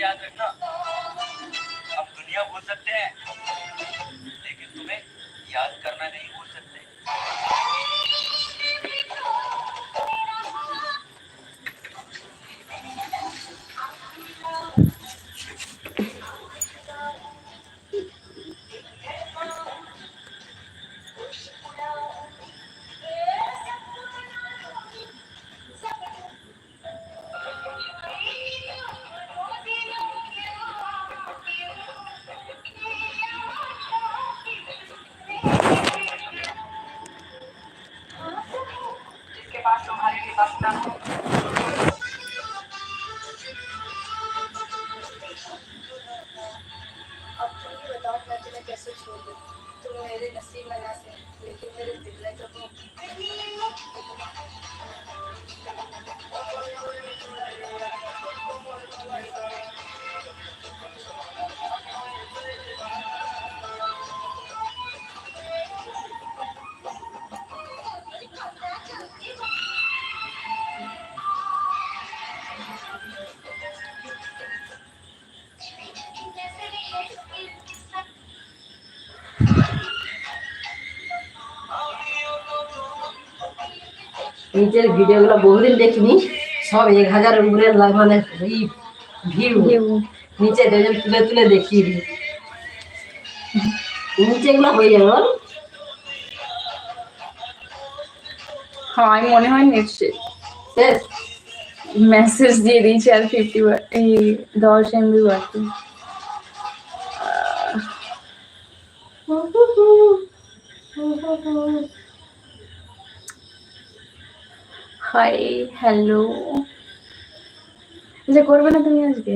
याद रखना। अब दुनिया भूल सकते हैं लेकिन तुम्हें याद करना नहीं tú eres la cima, la que eres de নিজের ভিডিওগুলো বহুদিন দেখিনি সব এক হাজারের উপরে মানে ভিউ নিচে দুজন তুলে তুলে দেখিয়ে দিই। নিচে গুলো হয়ে যাবে বল হ্যাঁ আমি মনে হয় শেষ। মেসেজ দিয়ে দিয়েছি আর ফিফটি এই দশ এমবি বাকি হাই হ্যালো যে করবে না তুমি আজকে?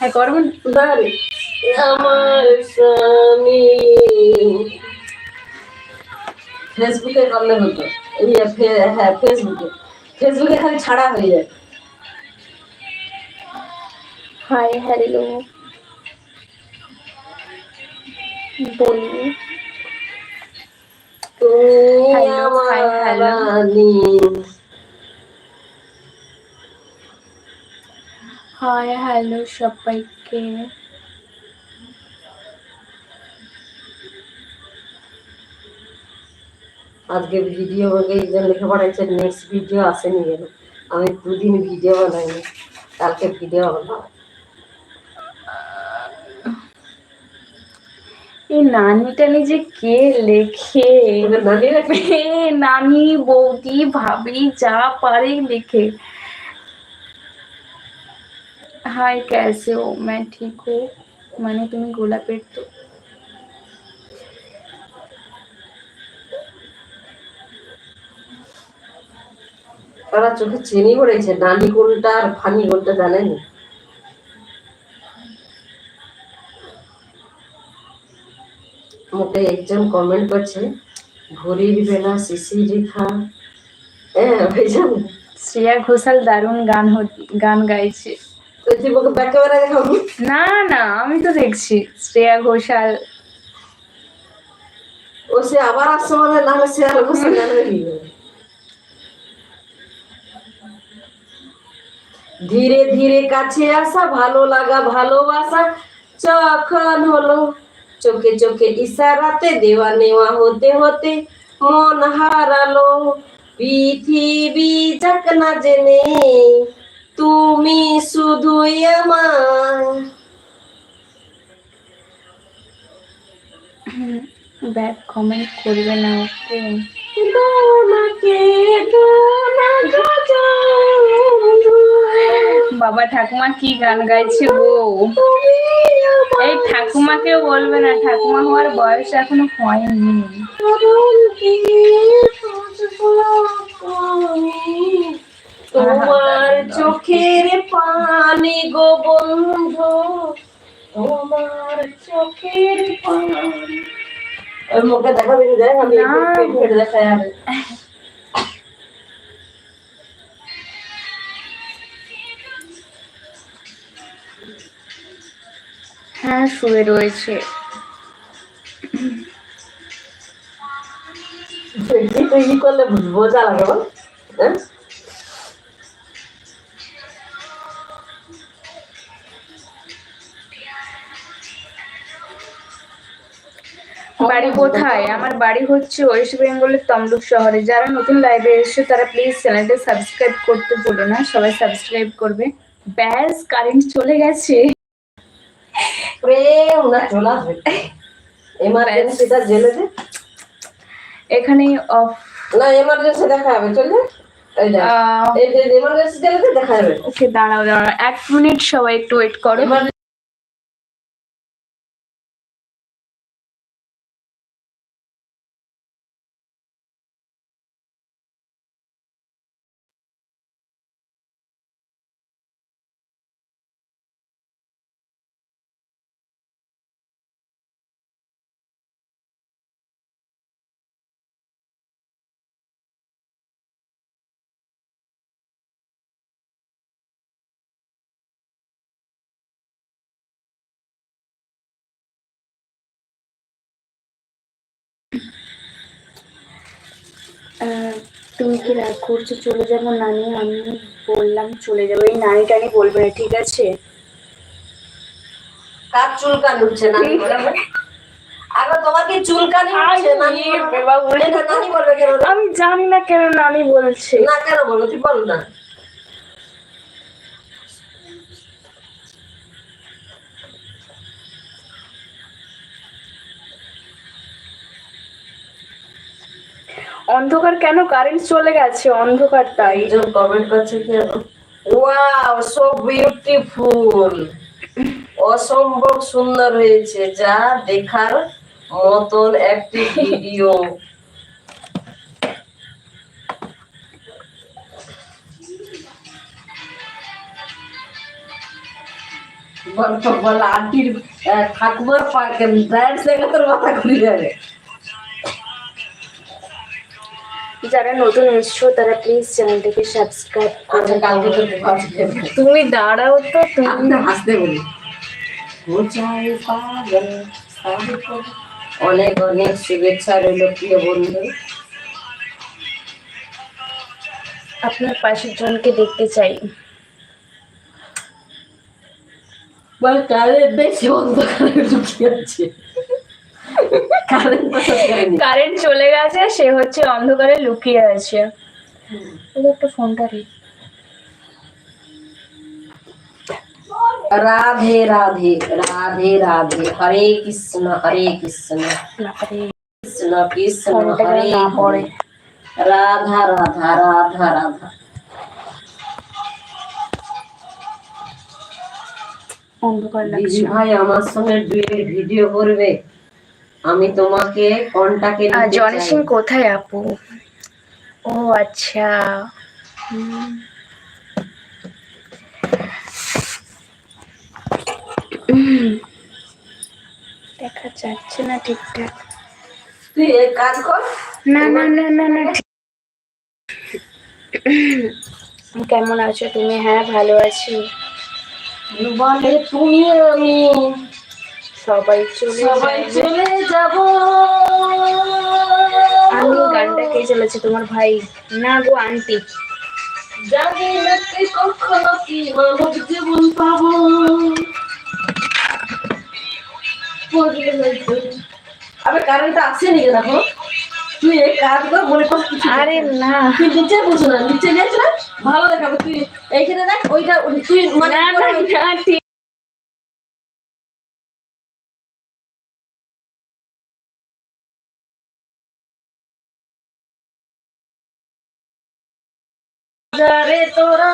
হ্যাঁ করব না আমার স্বামী। ফেসবুকে করলে হতো। হ্যাঁ ফেসবুকে। ফেসবুকে খালি ছাড়া হয়ে যায়। হাই হ্যালো হাই হ্যালো সবাইকে। আজকে ভিডিও আমাকে একজন লিখে পাঠাচ্ছে নেক্সট ভিডিও আসেনি কেন আমি দুদিন ভিডিও বানাইনি কালকে ভিডিও বানাবো। এই নানিটানি যে কে লেখে? নানি বৌদি ভাবি যা পারে লেখে। হাই ক্যাসে ও ম্যা ঠিক হো মানে তুমি গোলাপের তো। তারা চোখে চেনি করেছে নানি কোনটা আর ফানি কোনটা জানেন? মুখে একজন কমেন্ট করছে ঘড়ির বেলা শিশি রেখা। হ্যাঁ শ্রেয়া ঘোষাল দারুণ গান গান গাইছে। না না আমি তো দেখছি। শ্রেয়া ঘোষাল। ও সে আবার আসছে মানে না হলে কি করে? ধীরে ধীরে কাছে আসা ভালো লাগা ভালোবাসা যখন হলো। চোখে চোখে ইশারাতে দেওয়া নেওয়া হতে হতে মন হারালো। পৃথিবী যাক না জেনে তুমি শুধুই আমার। ব্যাড কমেন্ট করবে না ওকে। বাবা ঠাকুমা কি গান গাইছে গো? এই ঠাকুমাকেও বলবে না ঠাকুমা হওয়ার বয়স এখনও হয়নি। তোমার চোখের পানি গো বন্ধু তোমার চোখের পানি। ওর মুখে দেখা যায় আমি দেখা যাবে শুয়ে রয়েছে। করলে বোঝা লাগে বল? হ্যাঁ? বাড়ি কোথায়? আমার বাড়ি হচ্ছে ওয়েস্ট বেঙ্গলের তমলুক শহরে। যারা নতুন লাইভে এসেছ তারা প্লিজ চ্যানেলটা সাবস্ক্রাইব করতে ভুলো না। সবাই সাবস্ক্রাইব করবে। ব্যাস কারেন্ট চলে গেছে। প্রেম না চলে আসবে এমার্জেন্সিটা জেলে দে। এখানে অফ না এমার্জেন্সি দেখা যাবে চলে এমার্জেন্সি জেলে দেখা যাবে। ওকে দাঁড়াও দাঁড়াও এক মিনিট সবাই একটু ওয়েট করো। তুমি কি রাগ করছ? চলে যাব নানি আমি বললাম চলে যাব। এই নানি টানি বলবে না ঠিক আছে? কার চুলকানি উঠছে নানি? আগে তোমাকে চুলকানি উঠছে নানি? বাবা বলে? নানি বলবে কেন? আমি জানি না কেন নানি বলছে। না কেন বলো? তুই বল না। অন্ধকার কেন? কারেন্ট চলে গেছে, অন্ধকার তাই। একজন কমেন্ট করছে কি ওয়াও সো বিউটিফুল অসম্ভব সুন্দর হয়েছে, যা দেখার মতন একটি ভিডিও বল আন্টির ঠাকুমার ডান্স দেখে তোর মাথা ঘুরে যাবে যারা নতুন এসছো তারা প্লিজ চ্যানেলটাকে সাবস্ক্রাইব দেখাচ্ছি তুমি দাঁড়াও তো তুমি হাসতে বলি। অনেক অনেক শুভেচ্ছা রইল প্রিয় বন্ধু। আপনার পাশের জনকে দেখতে চাই। বল কালের বেশি অন্ধকারে লুকিয়ে আছে। কারেন্ট চলে গেছে সে হচ্ছে অন্ধকারে লুকিয়ে আছে। একটা ফোনটা রে রাধে রাধে রাধে রাধে। হরে কৃষ্ণ হরে কৃষ্ণ। কৃষ্ণ কৃষ্ণ হরে। হরে। রাধা রাধা রাধা রাধা। অন্ধকার লাগছে। ভাই আমার সঙ্গে ভিডিও করবে। আমি তোমাকে কন্টাকে জনি সিং কোথায় আপু? ও আচ্ছা। দেখা যাচ্ছে না ঠিকঠাক। তুই এক কাজ কর। না না না না না কেমন আছো তুমি? হ্যাঁ ভালো আছি। বলে তুমি আমি। সবাই চলে সবাই চলে যাব। আমি গানটা কে চলেছে তোমার ভাই? না গো আন্টি। জানি না কে কখনো কি মানব জীবন পাবো। পড়ে হয়তো। আবে কারেন্টটা আসেনি কেন দেখো? তুই এক কাজ কর মনে কর কিছু আরে না। তুই নিচে বসে না নিচে গেছে না ভালো দেখাবে। তুই এইখানে দেখ ওইটা তুই মানে না না ঠিক রে তোরা।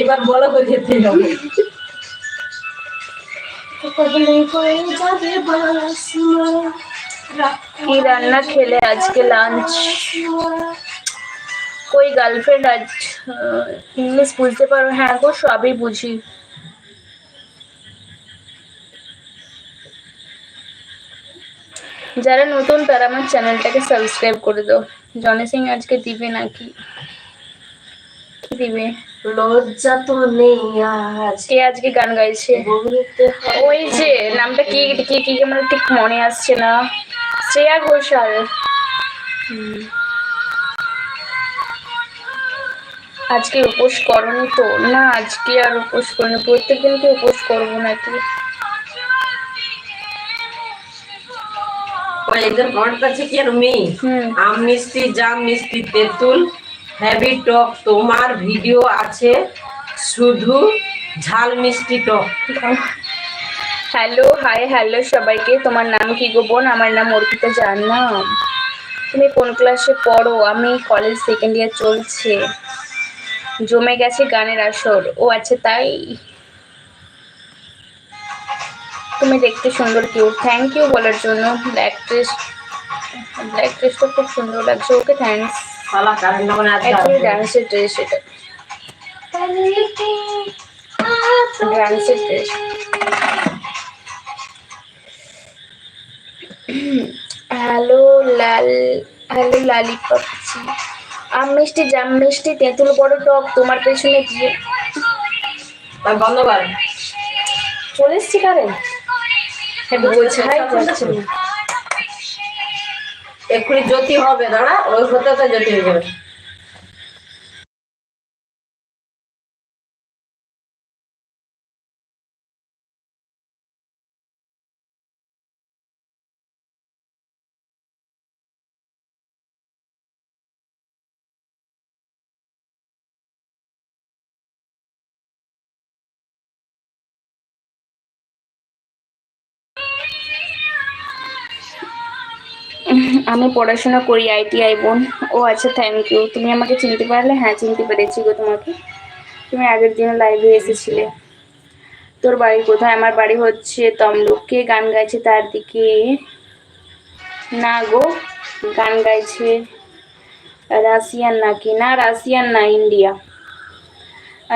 এবার বলো করে যেতে হবে। কি রান্না খেলে আজকে লাঞ্চ কই গার্লফ্রেন্ড আজ ইংলিশ বুঝতে পারো? হ্যাঁ গো সবই বুঝি। যারা নতুন তারা আমার চ্যানেলটাকে সাবস্ক্রাইব করে দাও। জনি সিং আজকে দিবে নাকি? কি দিবে। লজ্জা তো নেই আজ। কে আজকে গান গাইছে? ওই যে নামটা কি কি কি আমার ঠিক মনে আসছে না। শ্রেয়া ঘোষাল। আজকে উপোস করনি তো? না আজকে আর উপোস করিনি। প্রত্যেকদিন কি উপোস করব নাকি? একজন কমেন্ট করছে কি আর মেয়ে? আম মিষ্টি জাম মিষ্টি তেঁতুল হ্যাভি টক। তোমার ভিডিও আছে শুধু ঝাল মিষ্টি টক। হ্যালো হাই হ্যালো সবাইকে। তোমার নাম কি গো বোন? আমার নাম অর্পিতা জান্নাম। তুমি কোন ক্লাসে পড়ো? আমি কলেজ সেকেন্ড ইয়ার চলছে। জমে গেছে গানের আসর। ও আচ্ছা তাই? তুমি দেখতে সুন্দর কিউ থ্যাংক ইউ বলার জন্য। ব্ল্যাক ড্রেস ব্ল্যাক ড্রেসটা খুব সুন্দর লাগছে। ওকে মানে অ্যাকচুয়ালি ডান্সের ড্রেস এটা। ডান্সের ড্রেস হ্যালো লাল হ্যালো লালি পাচ্ছি আম মিষ্টি জাম মিষ্টি তেঁতুল বড় টক তোমার পেছনে গিয়ে। তাই বন্ধ কর চলে এসছি কারেন্ট বোঝাই যাচ্ছে না এক্ষুনি জ্যোতি হবে দাঁড়া ওই হতে তো জ্যোতি হয়ে যাবে। আমি পড়াশোনা করি আইটিআই বোন। ও আচ্ছা থ্যাংক ইউ তুমি আমাকে চিনতে পারলে? হ্যাঁ চিনতে পেরেছি গো তোমাকে। তুমি আগের দিন লাইভে এসেছিলে। তোর বাড়ি কোথায়? আমার বাড়ি হচ্ছে তমলুক। কে গান গাইছে তার দিকে। না গো, গান গাইছে রাশিয়ান নাকি? না, রাশিয়ান না, ইন্ডিয়া।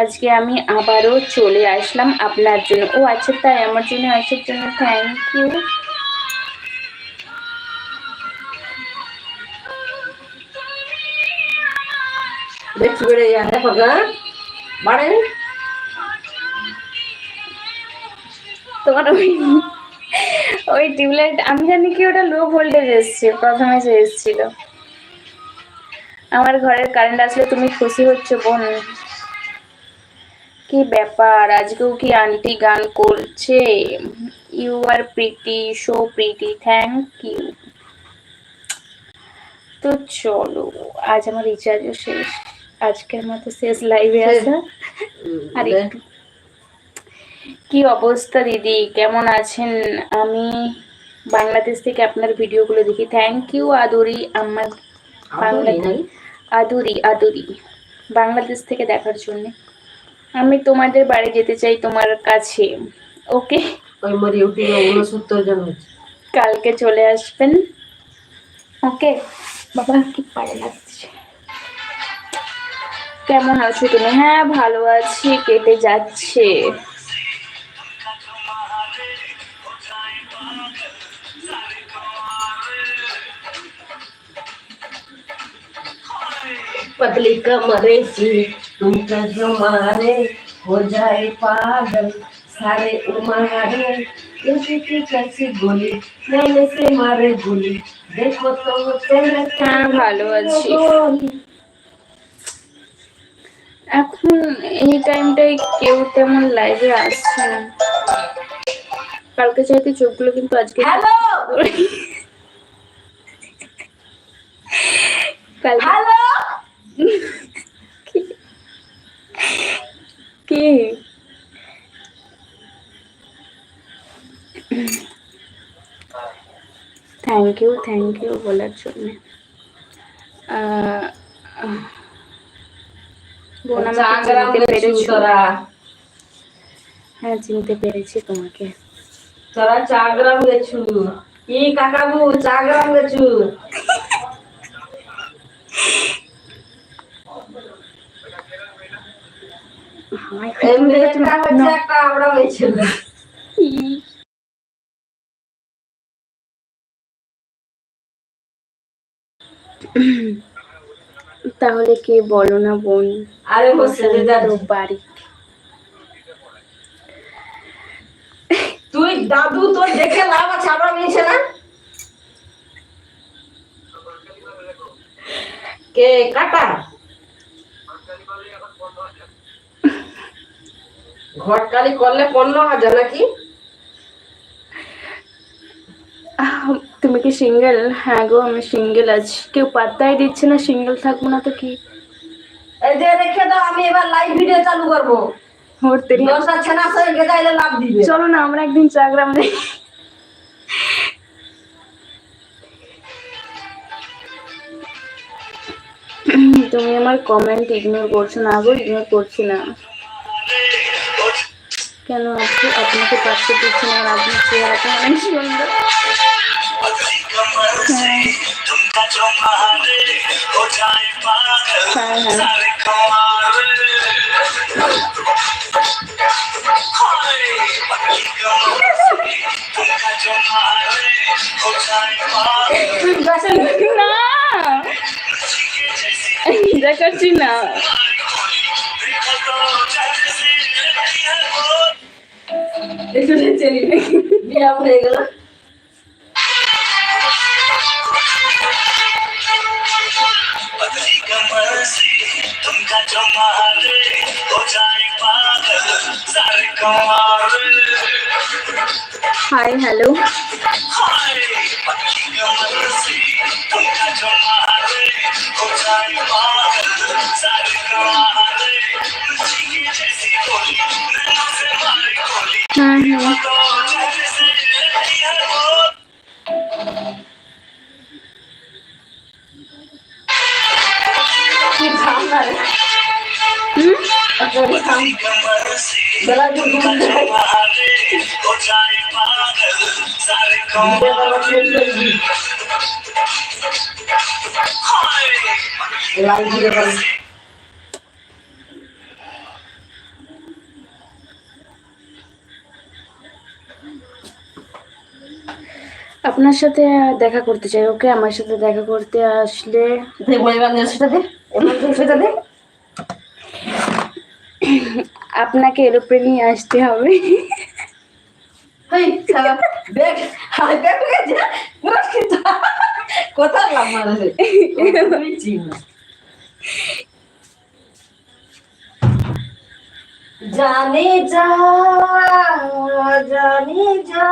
আজকে আমি আবারও চলে আসলাম আপনার জন্য। ও আচ্ছা তাই আমার জন্য আসার জন্য থ্যাংক ইউ যা দেখো গা বাড়ে তোমার ওই ওই টিউবলাইট, আমি জানি কি ওটা লো ভোল্টেজ এসছে, প্রথমে যে এসছিল। আমার ঘরের কারেন্ট আসলে তুমি খুশি হচ্ছে, বোন। কি ব্যাপার? আজকেও কি আন্টি গান করছে? You are pretty so pretty thank you তো চলো, আজ আমার রিচার্জও শেষ। আজকের মতো শেষ লাইভে আসা। আর একটু। কি অবস্থা দিদি? কেমন আছেন? আমি বাংলাদেশ থেকে আপনার ভিডিওগুলো দেখি। থ্যাংক ইউ আদুরি আমার বাংলাদেশ আদুরি আদুরি। বাংলাদেশ থেকে দেখার জন্য। আমি তোমাদের বাড়ি যেতে চাই তোমার কাছে। ওকে? ওই মোর ইউটিউবে উনসত্তর জন কালকে চলে আসবেন। ওকে? বাবা কি পারে লাগছে। কেমন আছো তুমি হ্যাঁ ভালো আছি কেটে যাচ্ছে पतली कमरे से तुमका जो मारे हो जाए पागल सारे उमारे जैसे कि कैसी गोली मैंने से मारे गोली देखो तो तेरे হ্যাঁ ভালো আছি गोली এখন এই টাইমটায় কেউ তেমন লাইভে আসছে না। কালকে চাইতে চোখগুলো কিন্তু আজকে কি? থ্যাংক ইউ থ্যাংক ইউ বলার জন্য। বোন আমাকে চিনতে পেরেছ। হ্যাঁ চিনতে পেরেছি তোমাকে। তোরা চাগ্রাম গেছু কি কাকাবু চাগ্রাম গেছু হচ্ছে একটা আমরা হয়েছিল তাহলে কে বলো না বোন? আরে বাড়ি। তুই দাদু তোর দেখে লাভ আছে আবার নিয়েছে না? কে কাটা ঘটকালি করলে পণ্য হাজার নাকি? তুমি কি সিঙ্গেল? হ্যাঁ গো আমি সিঙ্গেল আছি। কেউ পাত্তাই দিচ্ছে না সিঙ্গেল থাকব না তো কি? এই যে রেখে দাও আমি এবার লাইভ ভিডিও চালু করব। চলো না আমরা একদিন চাগ্রাম যাই তুমি আমার কমেন্ট ইগনোর করছ না গো ইগনোর করছি না। কেন আপনি আপনাকে পাচ্ছে দিচ্ছি না আর আপনার চেহারাটা অনেক সুন্দর। হ্যাঁ तुमका जो मारे हो जाए पागल হ্যাঁ হ্যাঁ सारे कमाल हाय पतली कमर से तुमका जो मारे हो जाए पागल না দেখাচ্ছি না देखो तो जैसे है वो একটু চেনি বিয়া হয়ে গেল हाय हेलो हाँ हाँ আপনার সাথে দেখা করতে চাই ওকে? আমার সাথে দেখা করতে আসলে এমার্জেন্সিটা দে এমার্জেন্সিটা দে। আপনাকে এরোপ্লেনে আসতে হবে। জানে যা জানে যা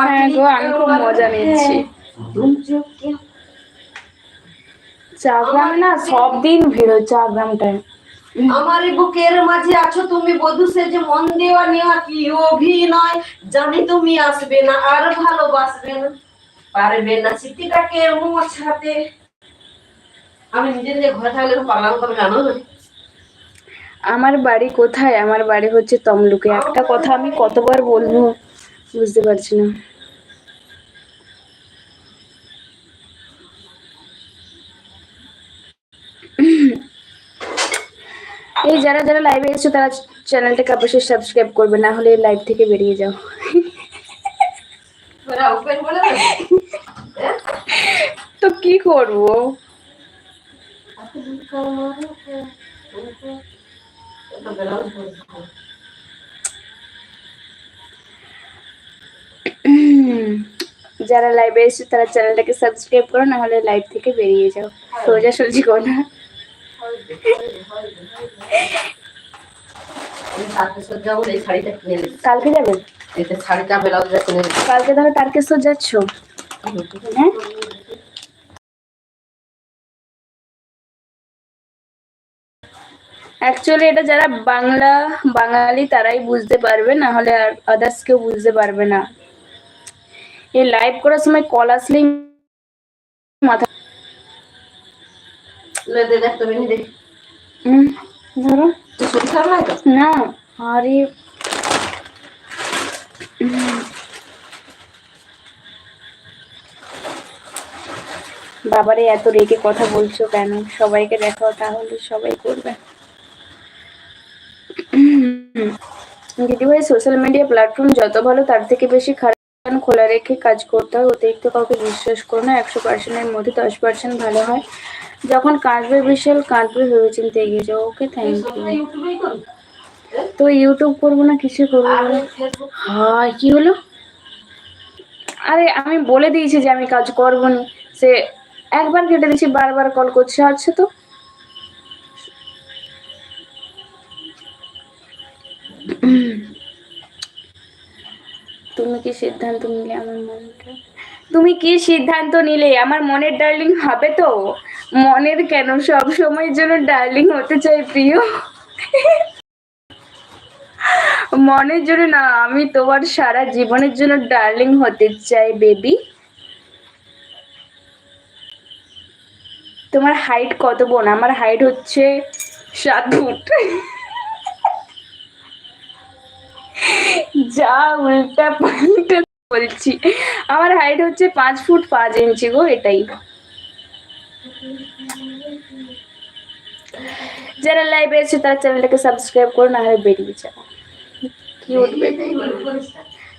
হ্যাঁ, হ্যাঁ। না সব দিন আমার মাঝে আছো তুমি মন দেওয়া নেওয়া কি জানি তুমি আসবে না ভালোবাসবে না। পারবে না আমি ঘরে থাকলে আমার বাড়ি কোথায়? আমার বাড়ি হচ্ছে তমলুকে। একটা কথা আমি কতবার বলব? বুঝতে পারছি না এই যারা যারা লাইভে এসেছ তারা চ্যানেলটাকে অবশ্যই সাবস্ক্রাইব করবে না হলে লাইভ থেকে বেরিয়ে যাও তো কি করব যারা লাইভে এসেছ তারা চ্যানেলটাকে সাবস্ক্রাইব করো না হলে লাইভ থেকে বেরিয়ে যাও। সোজা শাড়িটা কিনে কালকে যাবে? কালকে তাহলে তারকেশ্বর যাচ্ছ? হ্যাঁ? অ্যাকচুয়ালি এটা যারা বাংলা বাঙালি তারাই বুঝতে পারবে না হলে আর আদার্স কেউ বুঝতে পারবে না। এই লাইভ করার সময় কল আসলেই মাথা ধরো। না আরে বাবারে এত রেগে কথা বলছো কেন? সবাইকে দেখাও তাহলে সবাই করবে। দিদিভাই সোশ্যাল মিডিয়া প্ল্যাটফর্ম যত ভালো তার থেকে বেশি খারাপ। খোলা রেখে কাজ করতে হয়। অতিরিক্ত কাউকে বিশ্বাস করো না, একশো পার্সেন্টের মধ্যে দশ পার্সেন্ট ভালো হয়। যখন কাঁদবে বিশাল, কাঁদবে ভেবেচিন্তে এগিয়ে যাও। ওকে থ্যাংক ইউ তো ইউটিউব করব না, কিছু করব বলো? কি হলো? আরে, আমি বলে দিয়েছি যে আমি কাজ করব না সে একবার কেটে দিয়েছি, বারবার কল করছে আচ্ছা তো। তুমি কি সিদ্ধান্ত নিলে আমার মনটা? তুমি কি সিদ্ধান্ত নিলে? আমার মনের ডার্লিং হবে তো? মনের কেন সব সময়ের জন্য ডার্লিং হতে চাই, প্রিয়? মনের জন্য না, আমি তোমার সারা জীবনের জন্য ডার্লিং হতে চাই বেবি তোমার হাইট কত বোন? আমার হাইট হচ্ছে সাত ফুট। যা উল্টা পাল্টা বলছি। আমার হাইট হচ্ছে পাঁচ ফুট পাঁচ ইঞ্চি গো, এটাই। যারা লাইভে এসে তারা চ্যানেলটাকে সাবস্ক্রাইব করো না হলে বেরিয়ে যাও। কি উঠবে?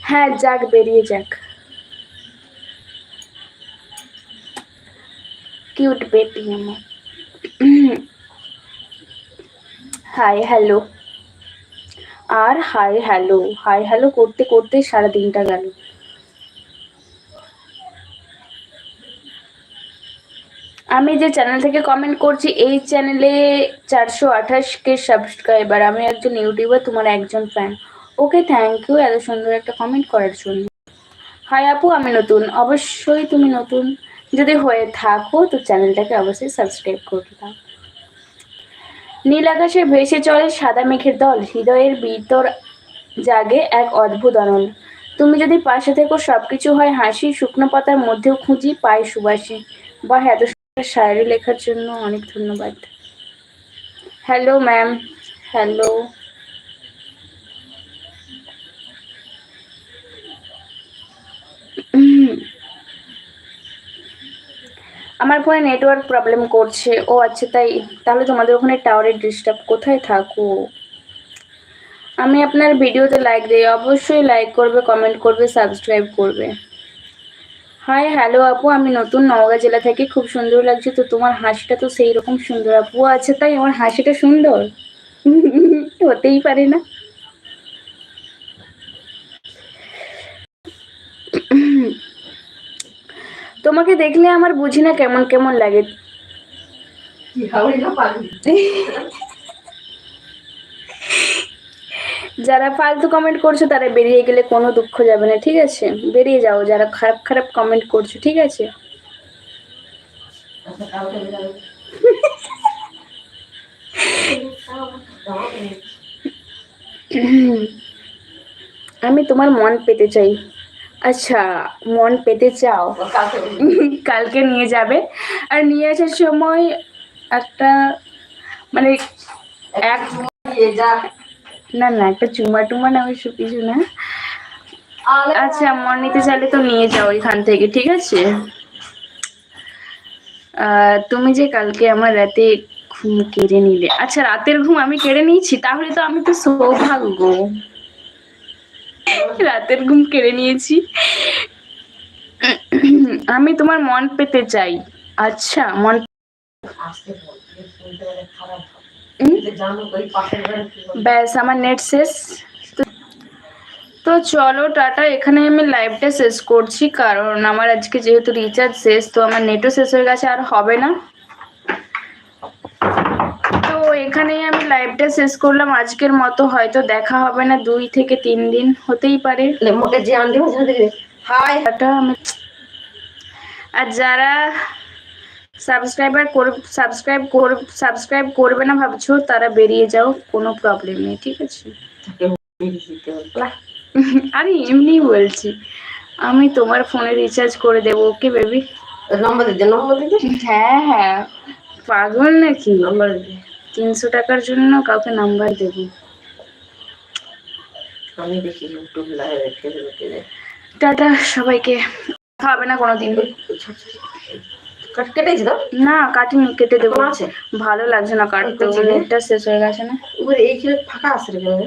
হ্যাঁ যাক, বেরিয়ে যাক। কিউট বেবি আমার হাই, হ্যালো। আর হাই হ্যালো হাই হ্যালো করতে করতে সারা দিনটা গেল। আমি যে চ্যানেল থেকে কমেন্ট করছি, এই চ্যানেলে চারশো আঠাশ কে সাবস্ক্রাইবার আমি একজন ইউটিউবার তোমার একজন ফ্যান ওকে থ্যাংক ইউ এত সুন্দর একটা কমেন্ট করার জন্য। হাই আপু, আমি নতুন। অবশ্যই তুমি নতুন। যদি হয়ে থাকো, তো চ্যানেলটাকে অবশ্যই সাবস্ক্রাইব করে দাও। নীল আকাশে ভেসে চলে সাদা মেঘের দল। হৃদয়ের ভিতর জাগে এক অদ্ভুত আনন্দ। তুমি যদি পাশে থেকো, সবকিছু হয় হাসি। শুকনো পাতার মধ্যেও খুঁজি পাই সুবাসী। বা এত শায়রি লেখার জন্য অনেক ধন্যবাদ। Hello, ma'am. হ্যালো। আমার ফোনে নেটওয়ার্ক প্রবলেম করছে। ও আচ্ছা তাই তাহলে তোমাদের ওখানে টাওয়ারের ডিস্টার্ব কোথায় থাকো? আমি আপনার ভিডিওতে লাইক দিই, অবশ্যই লাইক করবে কমেন্ট করবে সাবস্ক্রাইব করবে। হাই হ্যালো আপু, আমি নতুন নওগাঁ জেলা থেকে, খুব সুন্দর লাগছে তো তোমার হাসিটা তো সেই রকম সুন্দর আপু। আছে তাই আমার হাসিটা সুন্দর? হতেই পারে না। তোমাকে দেখলে আমার বুঝি না কেমন কেমন লাগে। যারা ফালতু কমেন্ট করছ তারা বেরিয়ে গেলে কোনো দুঃখ যাবে না ঠিক আছে? বেরিয়ে যাও যারা খারাপ খারাপ কমেন্ট করছ ঠিক আছে? আচ্ছা আমি তোমার মন পেতে চাই। আচ্ছা মন পেতে চাও? কালকে নিয়ে যাবে। আর নিয়ে আসার সময় একটা মানে এক না না, একটা চুমা টুমা না ওইসব কিছু না। আচ্ছা মন নিতে চাইলে তো নিয়ে যাও এখান থেকে, ঠিক আছে? তুমি যে কালকে আমার রাতে ঘুম কেড়ে নিলে। আচ্ছা রাতের ঘুম আমি কেড়ে নিয়েছি, তাহলে তো আমি তো সৌভাগ্য। রাতের ঘুম কেড়ে নিয়েছি। আমি তোমার মন পেতে চাই। আচ্ছা মন? ব্যাস, আমার নেট শেষ। তো- চলো, টাটা। এখানে আমি লাইভটা শেষ করছি, কারণ আমার আজকে যেহেতু রিচার্জ শেষ, তো আমার নেটও শেষ হয়ে গেছে, আর হবে না। এখানেই আমি লাইভটা শেষ করলাম। আজকের মতো হয়তো দেখা হবে না দুই থেকে তিন দিন হতেই পারে। হাই। আমি আর যারা সাবস্ক্রাইবার কর সাবস্ক্রাইব কর সাবস্ক্রাইব করবে না ভাবছ তারা বেরিয়ে যাও কোনো প্রবলেম নেই ঠিক আছে? আরে এমনি বলছি। আমি তোমার ফোনে রিচার্জ করে দেবো ওকে বেবি নম্বর দিতে নম্বর দিতে? হ্যাঁ হ্যাঁ। পাগল নাকি? নম্বর দিতে। তিনশো টাকার জন্য কাউকে নাম্বার দেবো। আমি দেখি ইউটিউব লাইভে ফেসবুকে টাটা সবাইকে। হবে না কোনোদিন। কাট কেটেছি তো? না কাটিনি কেটে দেবো। আছে? ভালো লাগছে না কাটতে নেটটা শেষ হয়ে গেছে না? এবার এই ছিল ফাঁকা আছে রে কেন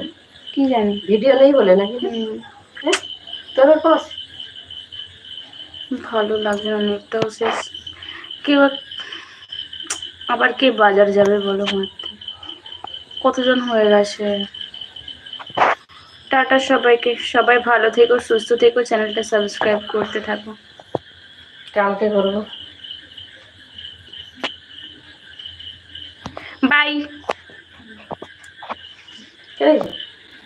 কি জানি। ভিডিও নেই বলে নাকি? হ্যাঁ? তোর পাস ভালো লাগছে না নেটটাও শেষ। কেউ আবার কে বাজার যাবে বলো মারতে কতজন হয়ে গেছে? টাটা সবাইকে সবাই ভালো থেকো সুস্থ থেকো চ্যানেলটা সাবস্ক্রাইব করতে থাকো। কালকে করব। বাই।